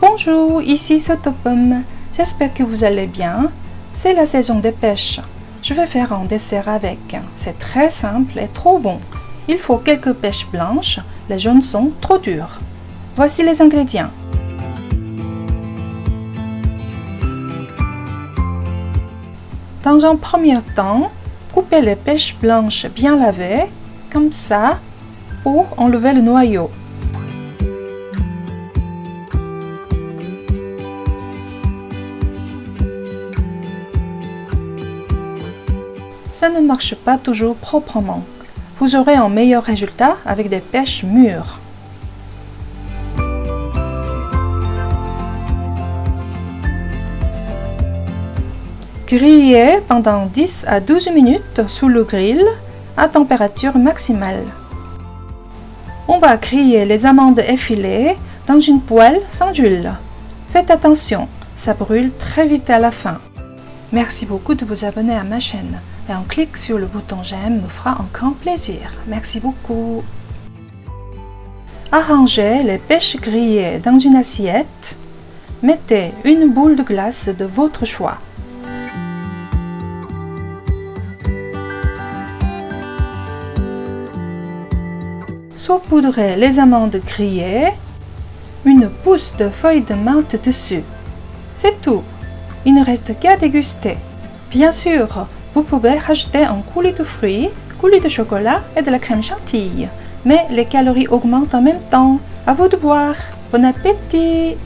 Bonjour, ici Sotopum. J'espère que vous allez bien. C'est la saison des pêches. Je vais faire un dessert avec. C'est très simple et trop bon. Il faut quelques pêches blanches. Les jaunes sont trop dures. Voici les ingrédients. Dans un premier temps, coupez les pêches blanches bien lavées, comme ça, pour enlever le noyau. Ça ne marche pas toujours proprement. Vous aurez un meilleur résultat avec des pêches mûres. Grillez pendant 10 à 12 minutes sous le grill à température maximale. On va griller les amandes effilées dans une poêle sans huile. Faites attention, ça brûle très vite à la fin. Merci beaucoup de vous abonner à ma chaîne et un clic sur le bouton j'aime me fera un grand plaisir. Merci beaucoup. Arrangez les pêches grillées dans une assiette. Mettez une boule de glace de votre choix. saupoudrez les amandes grillées, une pousse de feuilles de menthe dessus. C'est tout. Il ne reste qu'à déguster. Bien sûr, vous pouvez rajouter un coulis de fruits, coulis de chocolat et de la crème chantilly. Mais les calories augmentent en même temps. À vous de boire. Bon appétit!